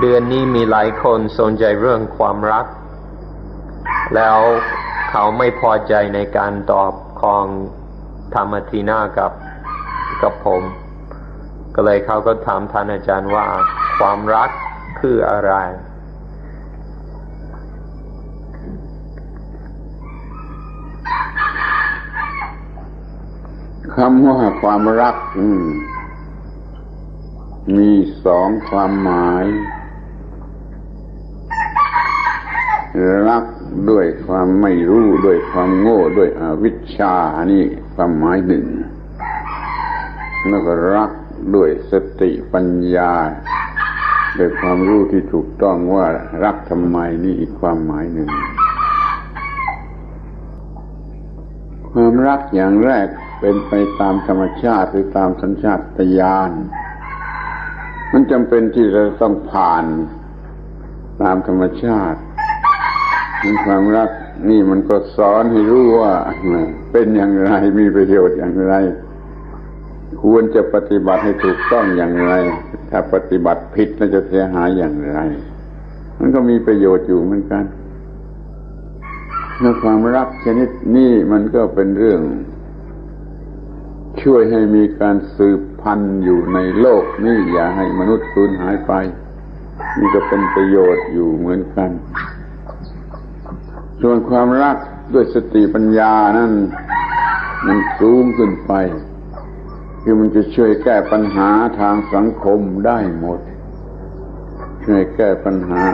เดือนนี้มีหลายคนสนใจเรื่องความรัก แล้วเขาไม่พอใจในการตอบของธรรมทีนากับกับผม ก็เลยเขาก็ถามท่านอาจารย์ว่าความรักคืออะไร คำว่าความรัก อืม มีสองความหมาย รักด้วยความไม่รู้ด้วยความโง่ด้วยอวิชชานี่ความหมายหนึ่ง แล้วก็รักด้วยสติปัญญาด้วยความรู้ที่ถูกต้องว่ารักทำไมนี่อีกความหมายหนึ่ง ความรักอย่างแรกเป็นไปตามธรรมชาติหรือตามสัญชาตญาณมันจำเป็นที่เราต้องผ่านตามธรรมชาติ ความรักนี่มันก็สอนให้รู้ว่าเป็นอย่างไรมีประโยชน์อย่างไร ควรจะปฏิบัติให้ถูกต้องอย่างไร ถ้าปฏิบัติผิดแล้วจะเสียหายอย่างไร มันก็มีประโยชน์อยู่เหมือนกันและความรักชนิดนี้มันก็เป็นเรื่อง ช่วยให้มีการสืบพันธุ์อยู่ในโลกนี่อย่าให้มนุษย์สูญหายไป นี่ก็เป็นประโยชน์อยู่เหมือนกัน ส่วนความรักด้วยสติปัญญานั้นมันสูงขึ้นไป คือมันจะช่วยแก้ปัญหาทางสังคมได้หมด ช่วยแก้ปัญหา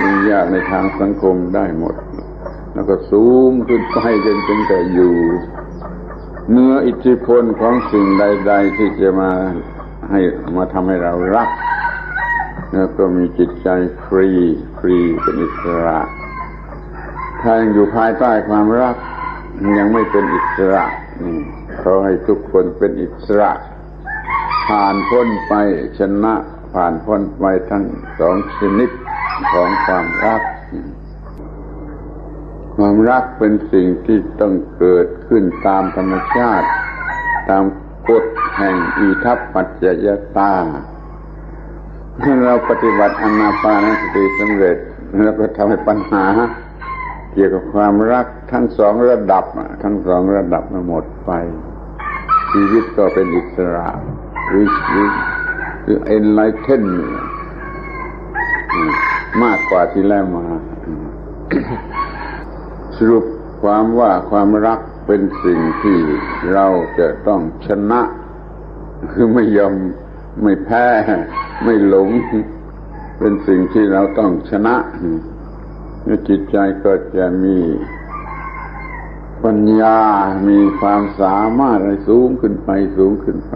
ยุ่งยากในทางสังคมได้หมด แล้วก็สูงขึ้นไปจนเป็นแต่อยู่เนื้ออิทธิพลของสิ่งใด ๆ ที่จะมาให้มาทำให้เรารัก แล้วก็มีจิตใจฟรีฟรีเป็นอิสระ ถ้ายังอยู่ภายใต้ความรัก ยังไม่เป็นอิสระนี่ขอให้ทุกคนเป็นอิสระ ผ่านพ้นไปชนะผ่านพ้นไปทั้งสองชนิดของความรัก ความรักเป็นสิ่งที่ต้องเกิดขึ้นตามธรรมชาติ ตามกฎแห่งอิทัปปัจจยตาถ้าเราปฏิบัติอนาปานสติสำเร็จ แล้วก็ทำให้ปัญหา เกี่ยวกับความรักทั้งสองระดับทั้งสองระดับมันหมดไป ชีวิตก็เป็นอิสระหรือหรือหรือ enlighten มากกว่าที่แล้วมา สรุปความว่าความรักเป็นสิ่งที่เราจะต้องชนะ คือไม่ยอมไม่แพ้ ไม่หลง เป็นสิ่งที่เราต้องชนะ จิตใจก็จะมีปัญญา มีความสามารถอะไรสูงขึ้นไปสูงขึ้นไป